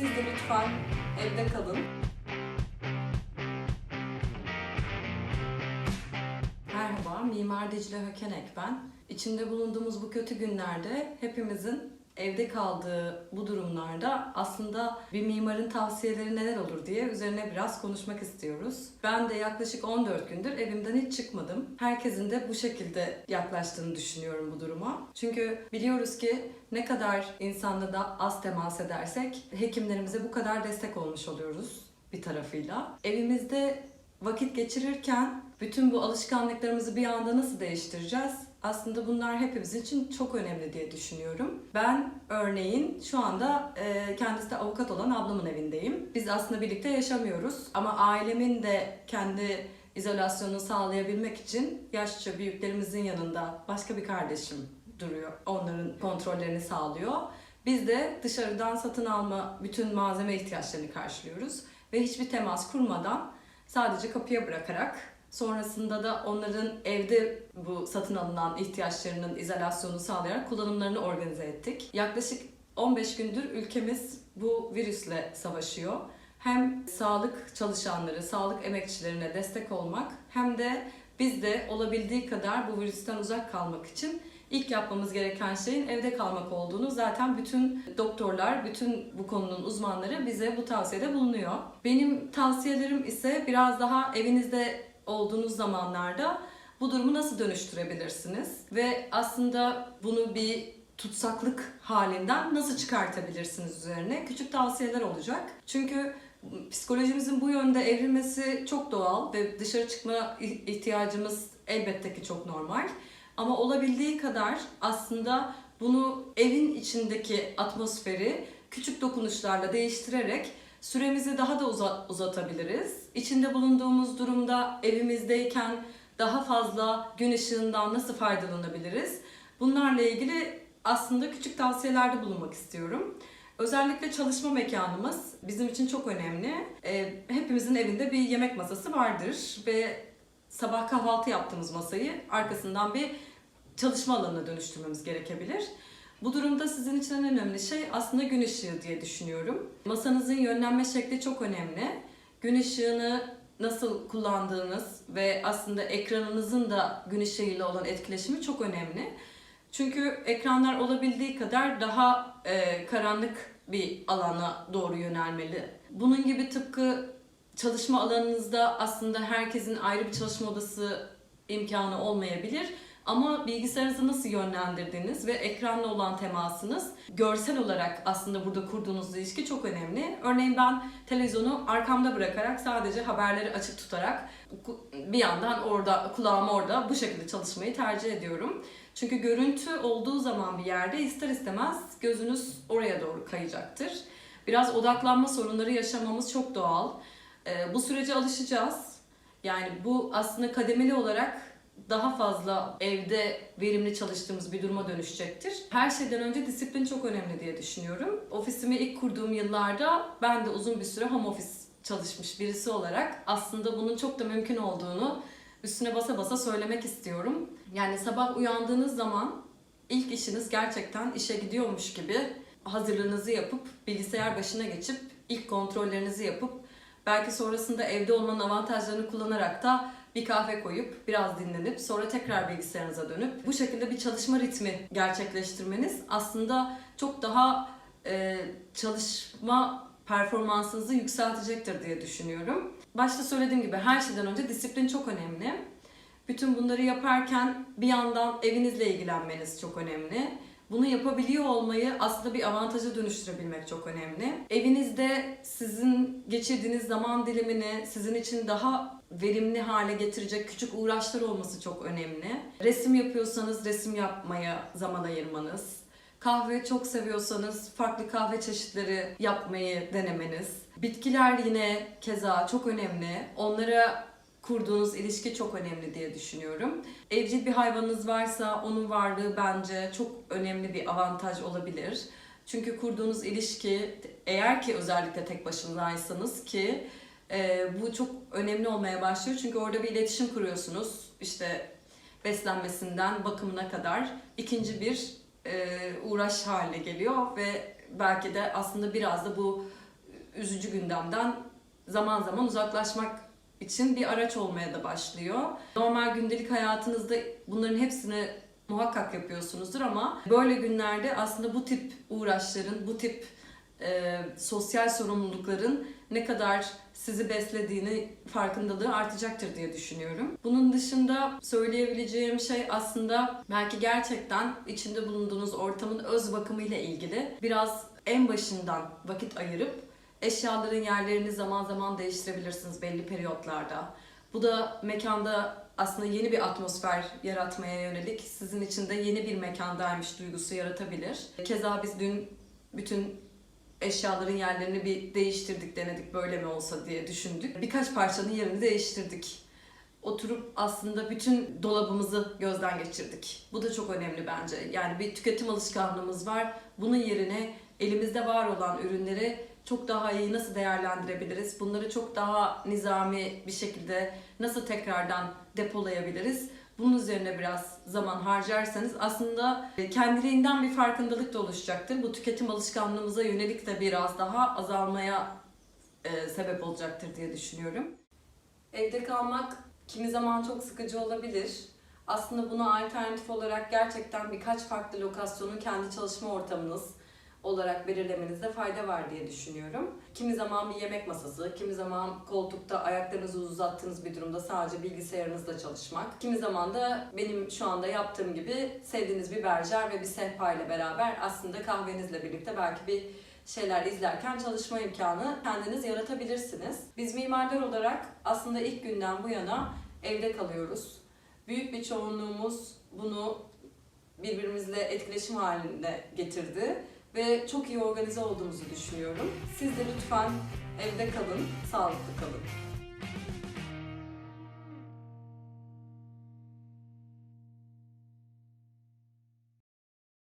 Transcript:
Siz de lütfen evde kalın. Merhaba, Mimar Dicle Hökenek ben. İçinde bulunduğumuz bu kötü günlerde hepimizin evde kaldığı bu durumlarda aslında bir mimarın tavsiyeleri neler olur diye üzerine biraz konuşmak istiyoruz. Ben de yaklaşık 14 gündür evimden hiç çıkmadım. Herkesin de bu şekilde yaklaştığını düşünüyorum bu duruma. Çünkü biliyoruz ki ne kadar insanla da az temas edersek hekimlerimize bu kadar destek olmuş oluyoruz bir tarafıyla. Evimizde vakit geçirirken bütün bu alışkanlıklarımızı bir anda nasıl değiştireceğiz? Aslında bunlar hepimiz için çok önemli diye düşünüyorum. Ben örneğin şu anda e, kendisi de avukat olan ablamın evindeyim. Biz aslında birlikte yaşamıyoruz ama ailemin de kendi izolasyonunu sağlayabilmek için yaşça büyüklerimizin yanında başka bir kardeşim duruyor. Onların kontrollerini sağlıyor. Biz de dışarıdan satın alma bütün malzeme ihtiyaçlarını karşılıyoruz ve hiçbir temas kurmadan sadece kapıya bırakarak sonrasında da onların evde bu satın alınan ihtiyaçlarının izolasyonunu sağlayarak kullanımlarını organize ettik. Yaklaşık 15 gündür ülkemiz bu virüsle savaşıyor. Hem sağlık çalışanları, sağlık emekçilerine destek olmak hem de biz de olabildiği kadar bu virüsten uzak kalmak için ilk yapmamız gereken şeyin evde kalmak olduğunu zaten bütün doktorlar, bütün bu konunun uzmanları bize bu tavsiyede bulunuyor. Benim tavsiyelerim ise biraz daha evinizde olduğunuz zamanlarda bu durumu nasıl dönüştürebilirsiniz ve aslında bunu bir tutsaklık halinden nasıl çıkartabilirsiniz üzerine küçük tavsiyeler olacak. Çünkü psikolojimizin bu yönde evrilmesi çok doğal ve dışarı çıkma ihtiyacımız elbette ki çok normal. Ama olabildiği kadar aslında bunu evin içindeki atmosferi küçük dokunuşlarla değiştirerek süremizi daha da uza- uzatabiliriz. İçinde bulunduğumuz durumda evimizdeyken daha fazla gün ışığından nasıl faydalanabiliriz? Bunlarla ilgili aslında küçük tavsiyelerde bulunmak istiyorum. Özellikle çalışma mekanımız bizim için çok önemli. Ee, hepimizin evinde bir yemek masası vardır ve sabah kahvaltı yaptığımız masayı arkasından bir çalışma alanına dönüştürmemiz gerekebilir. Bu durumda sizin için en önemli şey aslında gün ışığı diye düşünüyorum. Masanızın yönlenme şekli çok önemli. Gün ışığını nasıl kullandığınız ve aslında ekranınızın da gün ışığıyla olan etkileşimi çok önemli. Çünkü ekranlar olabildiği kadar daha e, karanlık bir alana doğru yönelmeli. Bunun gibi tıpkı çalışma alanınızda aslında herkesin ayrı bir çalışma odası imkanı olmayabilir. Ama bilgisayarınızı nasıl yönlendirdiğiniz ve ekranla olan temasınız görsel olarak aslında burada kurduğunuz ilişki çok önemli. Örneğin ben televizyonu arkamda bırakarak sadece haberleri açık tutarak bir yandan orada kulağım orada bu şekilde çalışmayı tercih ediyorum. Çünkü görüntü olduğu zaman bir yerde ister istemez gözünüz oraya doğru kayacaktır. Biraz odaklanma sorunları yaşamamız çok doğal. Ee, bu sürece alışacağız. Yani bu aslında kademeli olarak daha fazla evde verimli çalıştığımız bir duruma dönüşecektir. Her şeyden önce disiplin çok önemli diye düşünüyorum. Ofisimi ilk kurduğum yıllarda ben de uzun bir süre home office çalışmış birisi olarak aslında bunun çok da mümkün olduğunu üstüne basa basa söylemek istiyorum. Yani sabah uyandığınız zaman ilk işiniz gerçekten işe gidiyormuş gibi hazırlığınızı yapıp bilgisayar başına geçip ilk kontrollerinizi yapıp belki sonrasında evde olmanın avantajlarını kullanarak da bir kahve koyup biraz dinlenip sonra tekrar bilgisayarınıza dönüp bu şekilde bir çalışma ritmi gerçekleştirmeniz aslında çok daha e, çalışma performansınızı yükseltecektir diye düşünüyorum. Başta söylediğim gibi her şeyden önce disiplin çok önemli. Bütün bunları yaparken bir yandan evinizle ilgilenmeniz çok önemli. Bunu yapabiliyor olmayı aslında bir avantaja dönüştürebilmek çok önemli. Evinizde sizin geçirdiğiniz zaman dilimini sizin için daha verimli hale getirecek küçük uğraşlar olması çok önemli. Resim yapıyorsanız resim yapmaya zaman ayırmanız. Kahve çok seviyorsanız farklı kahve çeşitleri yapmayı denemeniz. Bitkiler yine keza çok önemli. Onlara kurduğunuz ilişki çok önemli diye düşünüyorum. Evcil bir hayvanınız varsa onun varlığı bence çok önemli bir avantaj olabilir. Çünkü kurduğunuz ilişki eğer ki özellikle tek başınaysanız ki e, bu çok önemli olmaya başlıyor. Çünkü orada bir iletişim kuruyorsunuz. İşte beslenmesinden bakımına kadar ikinci bir e, uğraş haline geliyor ve belki de aslında biraz da bu üzücü gündemden zaman zaman uzaklaşmak için bir araç olmaya da başlıyor. Normal gündelik hayatınızda bunların hepsini muhakkak yapıyorsunuzdur ama böyle günlerde aslında bu tip uğraşların, bu tip e, sosyal sorumlulukların ne kadar sizi beslediğini farkındalığı artacaktır diye düşünüyorum. Bunun dışında söyleyebileceğim şey aslında belki gerçekten içinde bulunduğunuz ortamın öz bakımıyla ilgili biraz en başından vakit ayırıp eşyaların yerlerini zaman zaman değiştirebilirsiniz belli periyotlarda. Bu da mekanda aslında yeni bir atmosfer yaratmaya yönelik sizin için de yeni bir mekandaymış duygusu yaratabilir. Keza biz dün bütün eşyaların yerlerini bir değiştirdik, denedik böyle mi olsa diye düşündük. Birkaç parçanın yerini değiştirdik. Oturup aslında bütün dolabımızı gözden geçirdik. Bu da çok önemli bence. Yani bir tüketim alışkanlığımız var. Bunun yerine elimizde var olan ürünleri çok daha iyi nasıl değerlendirebiliriz? Bunları çok daha nizami bir şekilde nasıl tekrardan depolayabiliriz? Bunun üzerine biraz zaman harcarsanız aslında kendiliğinden bir farkındalık da oluşacaktır. Bu tüketim alışkanlığımıza yönelik de biraz daha azalmaya e, sebep olacaktır diye düşünüyorum. Evde kalmak kimi zaman çok sıkıcı olabilir. Aslında buna alternatif olarak gerçekten birkaç farklı lokasyonun kendi çalışma ortamınız olarak belirlemenizde fayda var diye düşünüyorum. Kimi zaman bir yemek masası, kimi zaman koltukta ayaklarınızı uzattığınız bir durumda sadece bilgisayarınızla çalışmak. Kimi zaman da benim şu anda yaptığım gibi sevdiğiniz bir berjer ve bir sehpa ile beraber aslında kahvenizle birlikte belki bir şeyler izlerken çalışma imkanı kendiniz yaratabilirsiniz. Biz mimarlar olarak aslında ilk günden bu yana evde kalıyoruz. Büyük bir çoğunluğumuz bunu birbirimizle etkileşim halinde getirdi ve çok iyi organize olduğumuzu düşünüyorum. Siz de lütfen evde kalın, sağlıklı kalın.